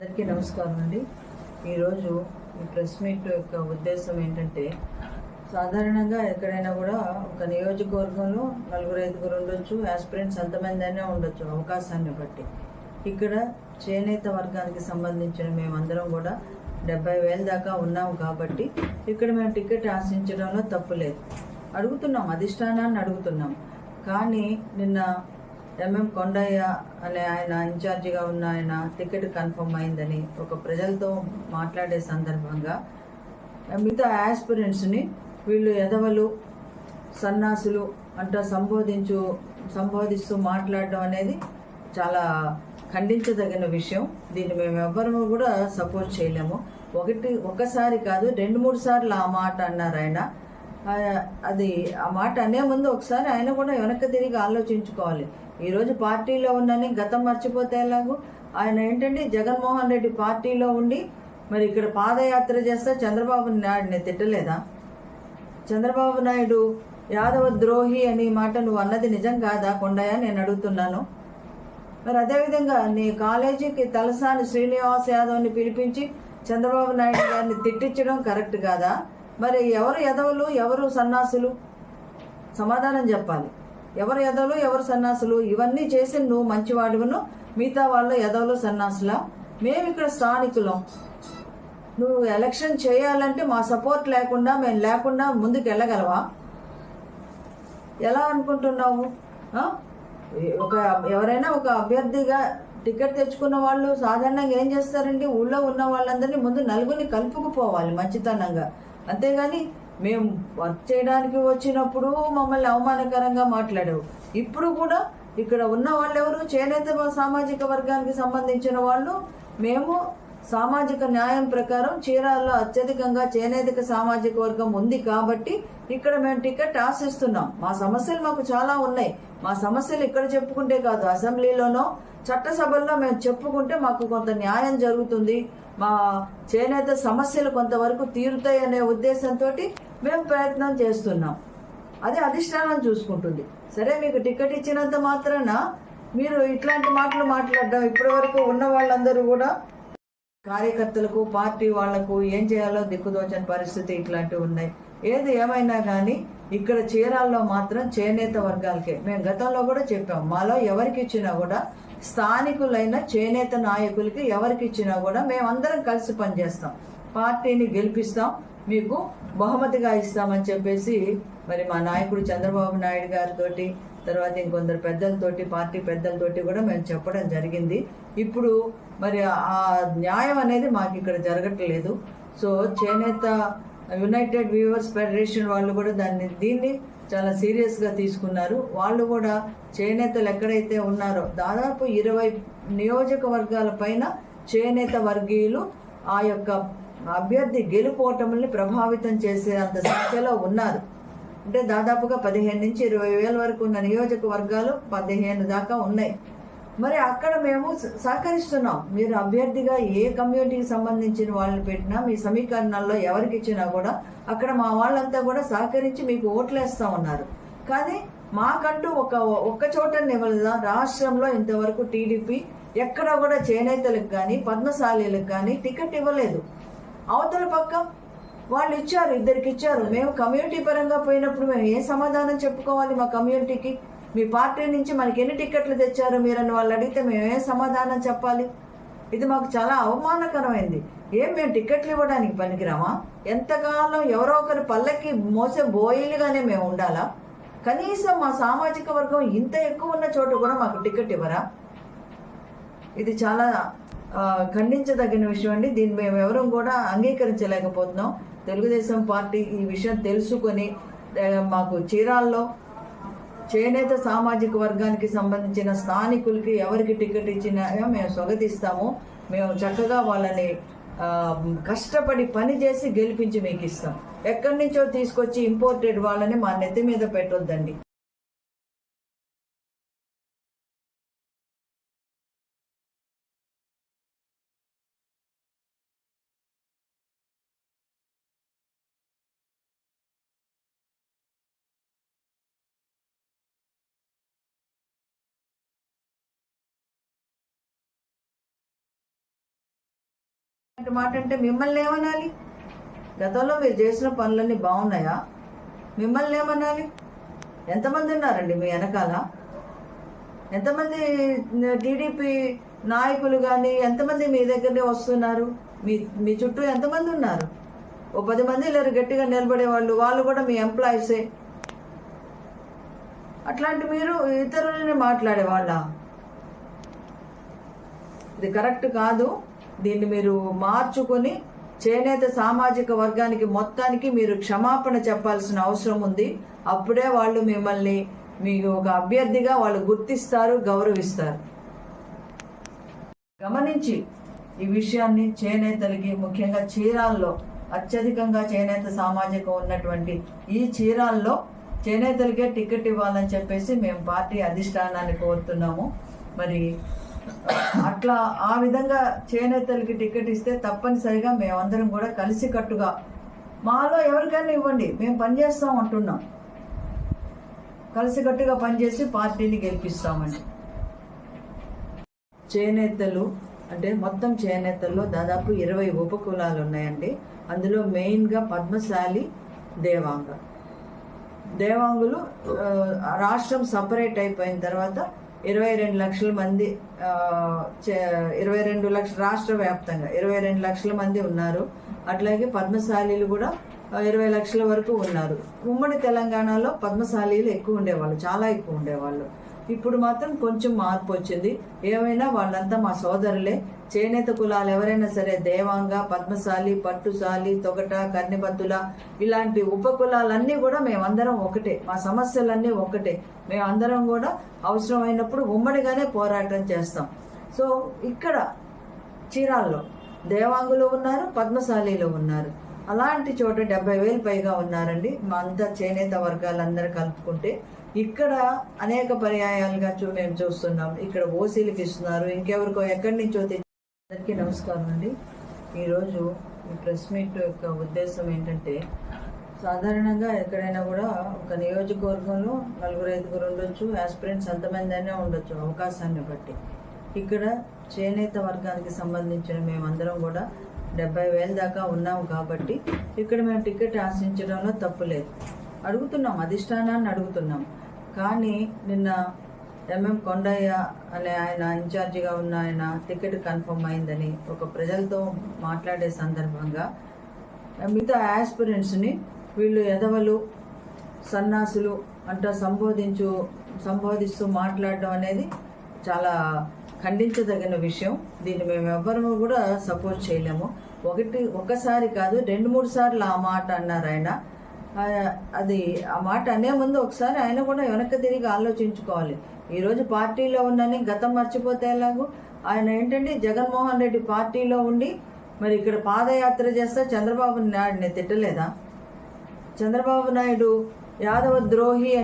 అందరికీ నమస్కారం అండి. ఈరోజు ఈ ప్రెస్ మీట్ యొక్క ఉద్దేశం ఏంటంటే సాధారణంగా ఎక్కడైనా కూడా ఒక నియోజకవర్గంలో నలుగురు ఐదుగురు ఉండొచ్చు ఆస్పిరెంట్స్ ఎంతమంది అయినా ఉండొచ్చు అవకాశాన్ని బట్టి. ఇక్కడ చేనేత వర్గానికి సంబంధించిన మేమందరం కూడా డెబ్బై వేల దాకా ఉన్నాం కాబట్టి ఇక్కడ మేము టికెట్ ఆశించడంలో తప్పు లేదు. అడుగుతున్నాం అధిష్టానాన్ని అడుగుతున్నాం. కానీ నిన్న ఎంఎం కొండయ్య అనే ఆయన ఇన్ఛార్జిగా ఉన్న ఆయన టికెట్ కన్ఫర్మ్ అయిందని ఒక ప్రజలతో మాట్లాడే సందర్భంగా మిగతా యాస్పిరెంట్స్ని వీళ్ళు ఎదవలు సన్నాసులు అంట సంబోధించు సంబోధిస్తూ మాట్లాడడం అనేది చాలా ఖండించదగిన విషయం. దీన్ని మేము ఎవ్వరము కూడా సపోర్ట్ చేయలేము. ఒకటి ఒకసారి కాదు రెండు మూడు సార్లు ఆ మాట అన్నారు ఆయన. అది ఆ మాట అనే ముందు ఒకసారి ఆయన కూడా వెనక్కి తిరిగి ఆలోచించుకోవాలి. ఈరోజు పార్టీలో ఉండని గతం మర్చిపోతే ఎలాగో? ఆయన ఏంటంటే జగన్మోహన్ రెడ్డి పార్టీలో ఉండి మరి ఇక్కడ పాదయాత్ర చేస్తే చంద్రబాబు నాయుడిని తిట్టలేదా? చంద్రబాబు నాయుడు యాదవ ద్రోహి అని మాట నువ్వు అన్నది నిజం కాదా కొండయ్య? నేను అడుగుతున్నాను. మరి అదేవిధంగా నీ కాలేజీకి తలసాని శ్రీనివాస్ యాదవ్ని పిలిపించి చంద్రబాబు నాయుడు గారిని తిట్టించడం కరెక్ట్ కాదా? మరి ఎవరు ఎదవలు ఎవరు సన్నాసులు? సమాధానం చెప్పాలి. ఎవరు ఎదవలు ఎవరు సన్నాసులు ఇవన్నీ చేసి నువ్వు మంచివాడును మిగతా వాళ్ళు ఎదవలు సన్నాసులా? మేము ఇక్కడ స్థానికులం. నువ్వు ఎలక్షన్ చేయాలంటే మా సపోర్ట్ లేకుండా మేము లేకుండా ముందుకు వెళ్ళగలవా? ఎలా అనుకుంటున్నావు? ఒక ఎవరైనా ఒక అభ్యర్థిగా టికెట్ తెచ్చుకున్న వాళ్ళు సాధారణంగా ఏం చేస్తారండి ఊళ్ళో ఉన్న వాళ్ళందరినీ ముందు నలుగురిని కలుపుకుపోవాలి మంచితనంగా. అంతేగాని మేము వర్క్ చేయడానికి వచ్చినప్పుడు మమ్మల్ని అవమానకరంగా మాట్లాడావు. ఇప్పుడు కూడా ఇక్కడ ఉన్న వాళ్ళు ఎవరు చేనేత సామాజిక వర్గానికి సంబంధించిన వాళ్ళు. మేము సామాజిక న్యాయం ప్రకారం చీరాల్లో అత్యధికంగా చేనేతక సామాజిక వర్గం ఉంది కాబట్టి ఇక్కడ మేము టికెట్ ఆశిస్తున్నాం. మా సమస్యలు మాకు చాలా ఉన్నాయి. మా సమస్యలు ఇక్కడ చెప్పుకుంటే కాదు అసెంబ్లీలోనో చట్టసభల్లో మేము చెప్పుకుంటే మాకు కొంత న్యాయం జరుగుతుంది. మా చేనేత సమస్యలు కొంతవరకు తీరుతాయి అనే ఉద్దేశంతో మేము ప్రయత్నం చేస్తున్నాం. అదే అధిష్టానం చూసుకుంటుంది. సరే మీకు టికెట్ ఇచ్చినంత మాత్రాన మీరు ఇట్లాంటి మాటలు మాట్లాడడం ఇప్పటి వరకు ఉన్న వాళ్ళందరూ కూడా కార్యకర్తలకు పార్టీ వాళ్ళకు ఏం చేయాలో దిక్కుదోచని పరిస్థితి ఇట్లాంటివి ఉన్నాయి. ఏది ఏమైనా కానీ ఇక్కడ చీరాల్లో మాత్రం చేనేత వర్గాలకే. మేము గతంలో కూడా చెప్పాం మాలో ఎవరికి ఇచ్చినా కూడా స్థానికులైన చేనేత నాయకులకి ఎవరికి ఇచ్చినా కూడా మేమందరం కలిసి పనిచేస్తాం. పార్టీని గెలిపిస్తాం మీకు బహుమతిగా ఇస్తామని చెప్పేసి మరి మా నాయకుడు చంద్రబాబు నాయుడు గారితోటి తర్వాత ఇంకొందరు పెద్దలతోటి పార్టీ పెద్దలతోటి కూడా మేము చెప్పడం జరిగింది. ఇప్పుడు మరి ఆ న్యాయం అనేది మాకు ఇక్కడ జరగట్లేదు. సో చేనేత యునైటెడ్ వ్యూవర్స్ ఫెడరేషన్ వాళ్ళు కూడా దాన్ని దీన్ని చాలా సీరియస్గా తీసుకున్నారు. వాళ్ళు కూడా చేనేతలు ఎక్కడైతే ఉన్నారో దాదాపు ఇరవై నియోజకవర్గాల పైన చేనేత వర్గీయులు ఆ యొక్క అభ్యర్థి గెలుపోటముల్ని ప్రభావితం చేసే అంత సంఖ్యలో ఉన్నారు. అంటే దాదాపుగా పదిహేను నుంచి ఇరవై వేల వరకు ఉన్న నియోజకవర్గాలు పదిహేను దాకా ఉన్నాయి. మరి అక్కడ మేము స- సహకరిస్తున్నాం. మీరు అభ్యర్థిగా ఏ కమ్యూనిటీకి సంబంధించిన వాళ్ళని పెట్టినా మీ సమీకరణాల్లో ఎవరికి ఇచ్చినా కూడా అక్కడ మా వాళ్ళంతా కూడా సహకరించి మీకు ఓట్లేస్తా ఉన్నారు. కానీ మాకంటూ ఒక ఒక్క చోట నివలదా రాష్ట్రంలో ఇంతవరకు టీడీపీ ఎక్కడ కూడా చేనేతలకు కానీ పద్మశాలీలకు కానీ టికెట్ ఇవ్వలేదు. అవతల పక్క వాళ్ళు ఇచ్చారు ఇద్దరికి ఇచ్చారు. మేము కమ్యూనిటీ పరంగా పోయినప్పుడు మేము ఏ సమాధానం చెప్పుకోవాలి మా కమ్యూనిటీకి మీ పార్టీ నుంచి మనకి ఎన్ని టికెట్లు తెచ్చారు మీరని వాళ్ళు అడిగితే మేము ఏ సమాధానం చెప్పాలి? ఇది మాకు చాలా అవమానకరమైంది. ఏం మేము టికెట్లు ఇవ్వడానికి పనికిరామా? ఎంతకాలం ఎవరో ఒకరి పల్లకి మోసే బోయిలుగానే మేము ఉండాలా? కనీసం మా సామాజిక వర్గం ఇంత ఎక్కువ ఉన్న చోట కూడా మాకు టికెట్ ఇవ్వరా? ఇది చాలా ఖండించదగిన విషయం అండి. దీన్ని మేము ఎవరూ కూడా అంగీకరించలేకపోతున్నాం. తెలుగుదేశం పార్టీ ఈ విషయం తెలుసుకొని మాకు చీరాల్లో చేనేత సామాజిక వర్గానికి సంబంధించిన స్థానికులకి ఎవరికి టికెట్ ఇచ్చినా మేము స్వాగతిస్తాము. మేము చక్కగా వాళ్ళని కష్టపడి పని చేసి గెలిపించి మీకు ఇస్తాం. ఎక్కడి నుంచో తీసుకొచ్చి ఇంపోర్టెడ్ వాళ్ళని మా నెత్తి మీద పెట్టొద్దండి. మాట అంటే మిమ్మల్ని ఏమనాలి? గతంలో మీరు చేసిన పనులన్నీ బాగున్నాయా? మిమ్మల్ని ఏమనాలి? ఎంతమంది ఉన్నారండి మీ వెనకాల? ఎంతమంది టీడీపీ నాయకులు కానీ ఎంతమంది మీ దగ్గరనే వస్తున్నారు? మీ మీ చుట్టూ ఎంతమంది ఉన్నారు? ఓ పది మంది లేరు గట్టిగా నిలబడే వాళ్ళు వాళ్ళు కూడా మీ ఎంప్లాయీసే అట్లాంటి మీరు ఇతరులని మాట్లాడే వాళ్ళ ఇది కరెక్ట్ కాదు. దీన్ని మీరు మార్చుకొని చేనేత సామాజిక వర్గానికి మొత్తానికి మీరు క్షమాపణ చెప్పాల్సిన అవసరం ఉంది. అప్పుడే వాళ్ళు మిమ్మల్ని మీకు ఒక అభ్యర్థిగా వాళ్ళు గుర్తిస్తారు గౌరవిస్తారు. గమనించి ఈ విషయాన్ని చేనేతలకి ముఖ్యంగా చీరాల్లో అత్యధికంగా చేనేత సామాజికం ఉన్నటువంటి ఈ చీరాల్లో చేనేతలకే టికెట్ ఇవ్వాలని చెప్పేసి మేము పార్టీ అధిష్టానాన్ని కోరుతున్నాము. మరి అట్లా ఆ విధంగా చేనేతలకి టికెట్ ఇస్తే తప్పనిసరిగా మేమందరం కూడా కలిసికట్టుగా మాలో ఎవరికైనా ఇవ్వండి మేము పనిచేస్తాం అంటున్నాం. కలిసికట్టుగా పనిచేసి పార్టీని గెలిపిస్తామండి. చేనేతలు అంటే మొత్తం చేనేతల్లో దాదాపు ఇరవై ఉపకులాలు ఉన్నాయండి. అందులో మెయిన్గా పద్మశాలి దేవాంగ. దేవాంగులు రాష్ట్రం సపరేట్ అయిపోయిన తర్వాత ఇరవై రెండు లక్షల మంది చే- ఇరవై రెండు లక్షల రాష్ట్ర వ్యాప్తంగా ఇరవై రెండు లక్షల మంది ఉన్నారు. అట్లాగే పద్మశాలీలు కూడా ఇరవై లక్షల వరకు ఉన్నారు. ఉమ్మడి తెలంగాణలో పద్మశాలీలు ఎక్కువ ఉండేవాళ్ళు చాలా ఎక్కువ ఉండేవాళ్ళు. ఇప్పుడు మాత్రం కొంచెం మార్పు వచ్చింది. ఏమైనా వాళ్ళంతా మా సోదరులే. చేనేత కులాలు ఎవరైనా సరే దేవాంగ పద్మశాలి పట్టుశాలి తొగట కన్నెబద్దుల ఇలాంటి ఉప కులాలన్నీ కూడా మేమందరం ఒకటే. మా సమస్యలన్నీ ఒకటే. మేమందరం కూడా అవసరమైనప్పుడు ఉమ్మడిగానే పోరాటం చేస్తాం. సో ఇక్కడ చీరాల్లో దేవాంగులు ఉన్నారు పద్మశాలీలు ఉన్నారు. అలాంటి చోట డెబ్బై వేలు పైగా ఉన్నారండి. మా అంతా చేనేత వర్గాలందరూ కలుపుకుంటే ఇక్కడ అనేక పర్యాయాలుగా చూ మేము చూస్తున్నాం. ఇక్కడ ఓసీలకు ఇస్తున్నారు. ఇంకెవరికో ఎక్కడి నుంచో తెచ్చి అందరికీ నమస్కారం అండి. ఈరోజు ఈ ప్రెస్ మీట్ యొక్క ఉద్దేశం ఏంటంటే సాధారణంగా ఎక్కడైనా కూడా ఒక నియోజకవర్గంలో నలుగురు ఐదుగురు ఉండొచ్చు ఆస్పిరెంట్స్ ఎంతమంది అయినా ఉండొచ్చు అవకాశాన్ని బట్టి. ఇక్కడ చేనేత వర్గానికి సంబంధించిన మేమందరం కూడా డెబ్బై వేల దాకా ఉన్నాం కాబట్టి ఇక్కడ మేము టికెట్ ఆశించడంలో తప్పు లేదు. అడుగుతున్నాం అధిష్టానాన్ని అడుగుతున్నాం. కానీ నిన్న ఎంఎం కొండయ్య అనే ఆయన ఇన్ఛార్జిగా ఉన్న ఆయన టికెట్ కన్ఫర్మ్ అయిందని ఒక ప్రజలతో మాట్లాడే సందర్భంగా మిగతా యాస్పిరెంట్స్ని వీళ్ళు ఎదవలు సన్నాసులు అంట సంబోధించు సంబోధిస్తూ మాట్లాడడం అనేది చాలా ఖండించదగిన విషయం. దీన్ని మేము ఎవ్వరము కూడా సపోర్ట్ చేయలేము. ఒకటి ఒకసారి కాదు రెండు మూడు సార్లు ఆ మాట అన్నారు ఆయన. అది ఆ మాట అనే ముందు ఒకసారి ఆయన కూడా వెనక్కి తిరిగి ఆలోచించుకోవాలి. ఈరోజు పార్టీలో ఉన్నని గతం మర్చిపోతే ఎలాగో? ఆయన ఏంటంటే జగన్మోహన్ రెడ్డి పార్టీలో ఉండి మరి ఇక్కడ పాదయాత్ర చేస్తే చంద్రబాబు నాయుడిని తిట్టలేదా? చంద్రబాబు నాయుడు యాదవ ద్రోహి